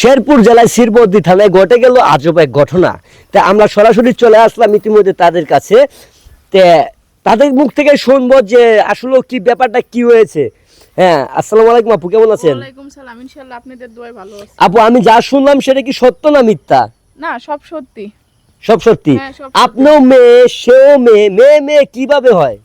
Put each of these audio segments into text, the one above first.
শেরপুর জেলায় শিরবদ্দি থানায় ঘটে গেল আজব এক ঘটনা। তা আমরা সরাসরি চলে আসলাম ইতিমধ্যে তাদের কাছে। তে তাদের মুখ থেকে শুনব যে আসলে কি ব্যাপারটা কি হয়েছে। হ্যাঁ আসসালামু আলাইকুম আপু কেমন আছেন? ওয়ালাইকুম সালাম ইনশাআল্লাহ আপনাদের দোয়ায় ভালো আছে। আপু আমি যা শুনলাম সেটা কি সত্য না মিথ্যা? না সব সত্যি। সব হ্যাঁ, সব সত্যি। আপনিও মেয়ে সেও মেয়ে মেয়ে মেয়ে কীভাবে হয়?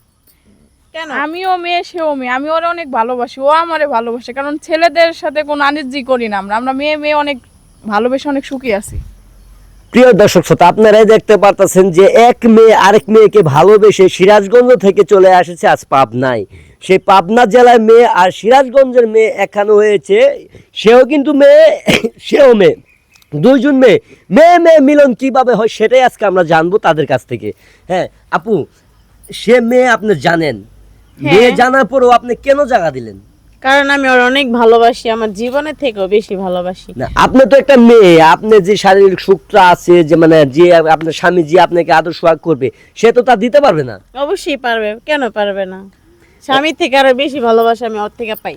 কেন? আমিও মেয়ে সেও মেয়ে। আমি ওরা অনেক ভালোবাসি। ও আমারে ভালোবাসে। কারণ ছেলেদের সাথে কোনো আনিজি করি না আমরা। আমরা মেয়ে মেয়ে অনেক ভালোবেসে অনেক সুখী আছি। প্রিয় দর্শক শ্রোতা আপনারাই দেখতে পারতেছেন যে এক মেয়ে আরেক মেয়েকে ভালোবেসে সিরাজগঞ্জ থেকে চলে আসেছে আজ পাবনায়। সেই পাবনা জেলার মেয়ে আর সিরাজগঞ্জের মেয়ে এখানে হয়েছে। সেও কিন্তু মেয়ে সেও মেয়ে। দুইজন মেয়ে। মেয়ে মেয়ে মিলন কীভাবে হয় সেটাই আজকে আমরা জানব তাদের কাছ থেকে। হ্যাঁ আপু সে মেয়ে আপনি জানেন? মেয়ে জানার পরেও আপনি কেন জায়গা দিলেন? কারণ আমি ওর অনেক ভালোবাসি আমার জীবনের থেকেও বেশি ভালোবাসি। না আপনি তো একটা মেয়ে আপনি যে শারীরিক সুখটা আছে যে মানে যে আপনার স্বামী যে আপনাকে আদর সোহাগ করবে সে তো তা দিতে পারবে না। অবশ্যই পারবে কেন পারবে না? স্বামীর থেকে আরও বেশি ভালোবাসা আমি ওর থেকে পাই।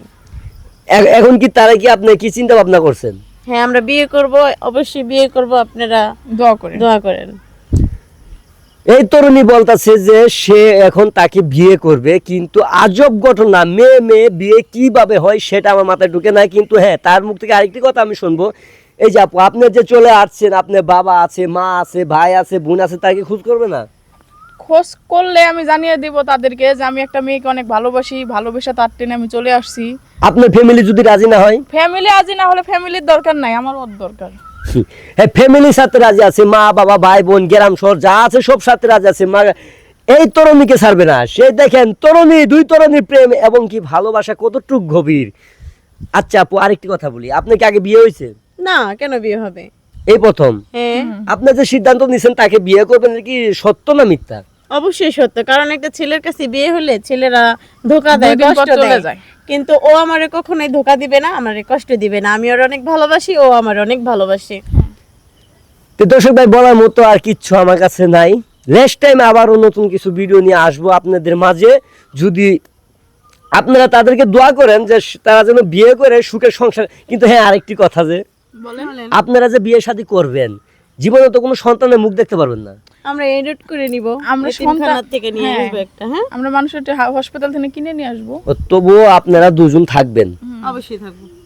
এখন কি তারা কি আপনি কি চিন্তা ভাবনা করছেন? হ্যাঁ আমরা বিয়ে করব অবশ্যই বিয়ে করব আপনারা দোয়া করে দোয়া করেন। এই তরুণী বলতেছে যে সে এখন তাকে বিয়ে করবে কিন্তু আজব ঘটনা মেয়ে মেয়ে বিয়ে কীভাবে হয় সেটা আমার মাথায় ঢুকে না কিন্তু হ্যাঁ তার মুখ থেকে আরেকটি কথা আমি শুনব। এই যে আপু আপনি যে চলে আসছেন আপনার বাবা আছে মা আছে ভাই আছে বোন আছে তাকে খোঁজ করবে না? খোঁজ করলে আমি জানিয়ে দিব তাদেরকে যে আমি একটা মেয়েকে অনেক ভালোবাসি ভালোবেসে তার টেনে আমি চলে আসছি। আপনার ফ্যামিলি যদি রাজি না হয়? ফ্যামিলি রাজি না হলে ফ্যামিলির দরকার নাই আমার ওর দরকার। হ্যাঁ ফ্যামিলির সাথে রাজি আছে মা বাবা ভাই বোন গ্রাম শহর যা আছে সব সাথে রাজি আছে মা এই তরুণীকে ছাড়বে না। সে দেখেন তরুণী দুই তরুণীর প্রেম এবং কি ভালোবাসা কতটুক গভীর। আচ্ছা আপু আরেকটি কথা বলি আপনি কি আগে বিয়ে হয়েছে? না কেন বিয়ে হবে? এই প্রথম? হ্যাঁ। আপনি যে সিদ্ধান্ত নিছেন তাকে বিয়ে করবেন নাকি কি সত্য না মিথ্যা? অবশ্যই সত্য। কারণ একটা ছেলের কাছে বিয়ে হলে ছেলেরা ধোকা দেয় কষ্ট চলে যায়। কিন্তু ও আমারে কখনোই ধোকা দিবে না আমারে কষ্ট দিবে না। আমি ওর অনেক ভালোবাসি ও আমার অনেক ভালোবাসে। তো দর্শক ভাই বলার মতো আর কিচ্ছু আমার কাছে নাই। নেক্সট টাইম আবারও নতুন কিছু ভিডিও নিয়ে আসব আপনাদের মাঝে। যদি আপনারা তাদেরকে দোয়া করেন যে তারা যেন বিয়ে করে সুখের সংসার কিন্তু হ্যাঁ আরেকটি কথা যে বলেন। আপনারা যে বিয়ে শাদী করবেন জীবনে তো কোনো সন্তানের মুখ দেখতে পারবেন না। আমরা এডিট করে নিব। আমরা সন্তান- থেকে নিয়ে হ্যাঁ। আসব একটা হ্যাঁ? আমরা মানুষের হাসপাতাল থেকে কিনে নিয়ে আসব। তবুও আপনারা দুজন থাকবেন। অবশ্যই থাকব।